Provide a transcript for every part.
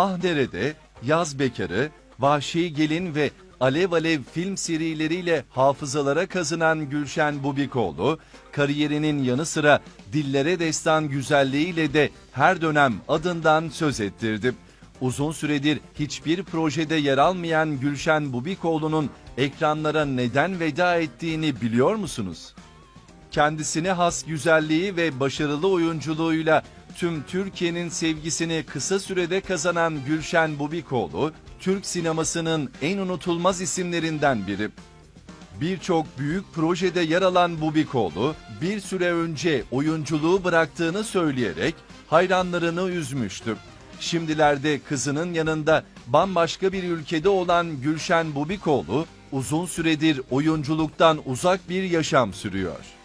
Ah Nerede, Yaz Bekarı, Vahşi Gelin ve Alev Alev film serileriyle hafızalara kazınan Gülşen Bubikoğlu, kariyerinin yanı sıra dillere destan güzelliğiyle de her dönem adından söz ettirdi. Uzun süredir hiçbir projede yer almayan Gülşen Bubikoğlu'nun ekranlara neden veda ettiğini biliyor musunuz? Kendisine has güzelliği ve başarılı oyunculuğuyla tüm Türkiye'nin sevgisini kısa sürede kazanan Gülşen Bubikoğlu, Türk sinemasının en unutulmaz isimlerinden biri. Birçok büyük projede yer alan Bubikoğlu, bir süre önce oyunculuğu bıraktığını söyleyerek hayranlarını üzmüştü. Şimdilerde kızının yanında bambaşka bir ülkede olan Gülşen Bubikoğlu, uzun süredir oyunculuktan uzak bir yaşam sürüyor.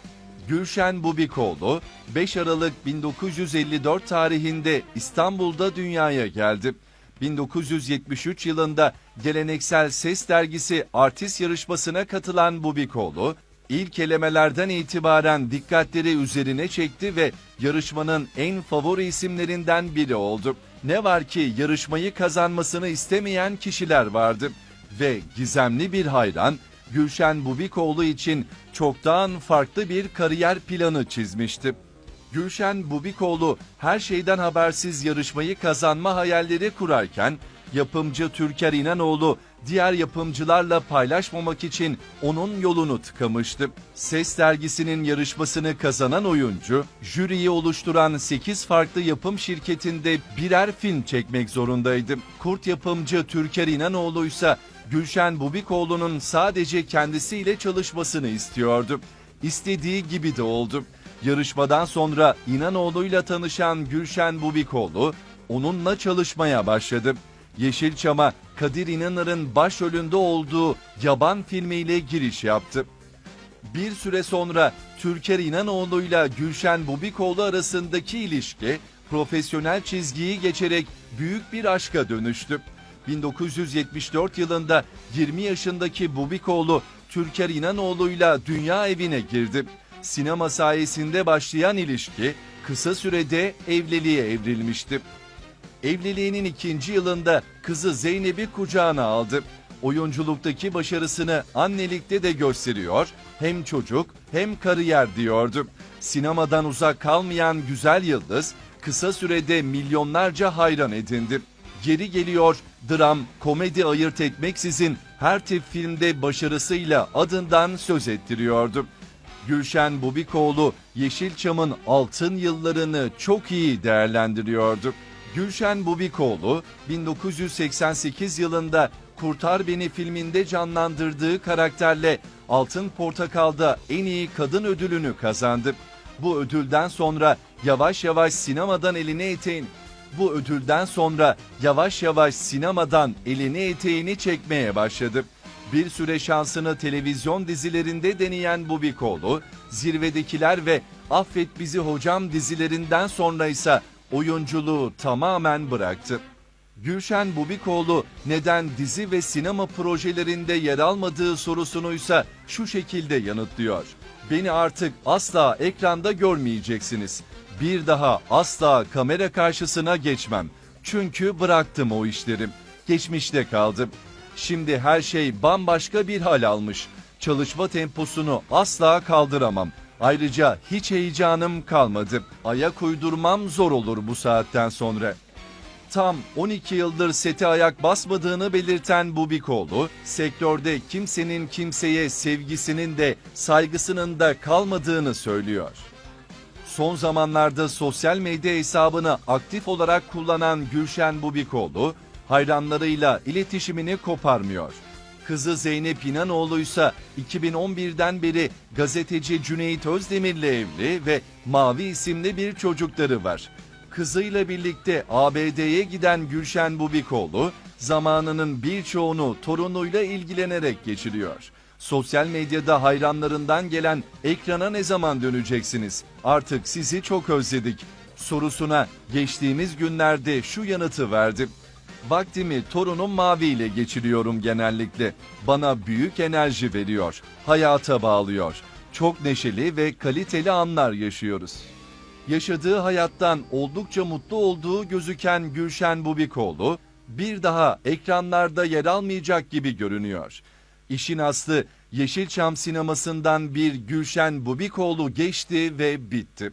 Gülşen Bubikoğlu 5 Aralık 1954 tarihinde İstanbul'da dünyaya geldi. 1973 yılında geleneksel Ses dergisi artist yarışmasına katılan Bubikoğlu, ilk elemelerden itibaren dikkatleri üzerine çekti ve yarışmanın en favori isimlerinden biri oldu. Ne var ki yarışmayı kazanmasını istemeyen kişiler vardı ve gizemli bir hayran Gülşen Bubikoğlu için çoktan farklı bir kariyer planı çizmişti. Gülşen Bubikoğlu her şeyden habersiz yarışmayı kazanma hayalleri kurarken yapımcı Türker İnanoğlu diğer yapımcılarla paylaşmamak için onun yolunu tıkamıştı. Ses dergisinin yarışmasını kazanan oyuncu, jüriyi oluşturan 8 farklı yapım şirketinde birer film çekmek zorundaydı. Kurt yapımcı Türker İnanoğlu ise Gülşen Bubikoğlu'nun sadece kendisiyle çalışmasını istiyordu. İstediği gibi de oldu. Yarışmadan sonra İnanoğlu'yla tanışan Gülşen Bubikoğlu onunla çalışmaya başladı. Yeşilçam'a Kadir İnanır'ın başrolünde olduğu Yaban filmiyle giriş yaptı. Bir süre sonra Türker İnanoğlu'yla Gülşen Bubikoğlu arasındaki ilişki profesyonel çizgiyi geçerek büyük bir aşka dönüştü. 1974 yılında 20 yaşındaki Bubikoğlu Türker İnanoğlu'yla dünya evine girdi. Sinema sayesinde başlayan ilişki kısa sürede evliliğe evrilmişti. Evliliğinin ikinci yılında kızı Zeynep'i kucağına aldı. Oyunculuktaki başarısını annelikte de gösteriyor, hem çocuk hem kariyer diyordu. Sinemadan uzak kalmayan güzel yıldız kısa sürede milyonlarca hayran edindi. Geri geliyor, dram, komedi ayırt etmeksizin her tip filmde başarısıyla adından söz ettiriyordu. Gülşen Bubikoğlu Yeşilçam'ın altın yıllarını çok iyi değerlendiriyordu. Gülşen Bubikoğlu 1988 yılında Kurtar Beni filminde canlandırdığı karakterle Altın Portakal'da en iyi kadın ödülünü kazandı. Bu ödülden sonra yavaş yavaş sinemadan elini eteğin bu ödülden sonra yavaş yavaş sinemadan elini eteğini çekmeye başladı. Bir süre şansını televizyon dizilerinde deneyen Bubikoğlu, Zirvedekiler ve Affet Bizi Hocam dizilerinden sonra ise oyunculuğu tamamen bıraktı. Gülşen Bubikoğlu neden dizi ve sinema projelerinde yer almadığı sorusunu ise şu şekilde yanıtlıyor. Beni artık asla ekranda görmeyeceksiniz. Bir daha asla kamera karşısına geçmem. Çünkü bıraktım o işlerim. Geçmişte kaldım. Şimdi her şey bambaşka bir hal almış. Çalışma temposunu asla kaldıramam. Ayrıca hiç heyecanım kalmadı. Ayak uydurmam zor olur bu saatten sonra. Tam 12 yıldır sete ayak basmadığını belirten Bubikoğlu, sektörde kimsenin kimseye sevgisinin de saygısının da kalmadığını söylüyor. Son zamanlarda sosyal medya hesabını aktif olarak kullanan Gülşen Bubikoğlu, hayranlarıyla iletişimini koparmıyor. Kızı Zeynep İnanoğlu ise 2011'den beri gazeteci Cüneyt Özdemir'le evli ve Mavi isimli bir çocukları var. Kızıyla birlikte ABD'ye giden Gülşen Bubikoğlu, zamanının birçoğunu torunuyla ilgilenerek geçiriyor. Sosyal medyada hayranlarından gelen ekrana ne zaman döneceksiniz? Artık sizi çok özledik sorusuna geçtiğimiz günlerde şu yanıtı verdi. Vaktimi torunum Mavi ile geçiriyorum genellikle. Bana büyük enerji veriyor. Hayata bağlıyor. Çok neşeli ve kaliteli anlar yaşıyoruz. yaşadığı hayattan oldukça mutlu olduğu gözüken Gülşen Bubikoğlu bir daha ekranlarda yer almayacak gibi görünüyor. İşin aslı Yeşilçam sinemasından bir Gülşen Bubikoğlu geçti ve bitti.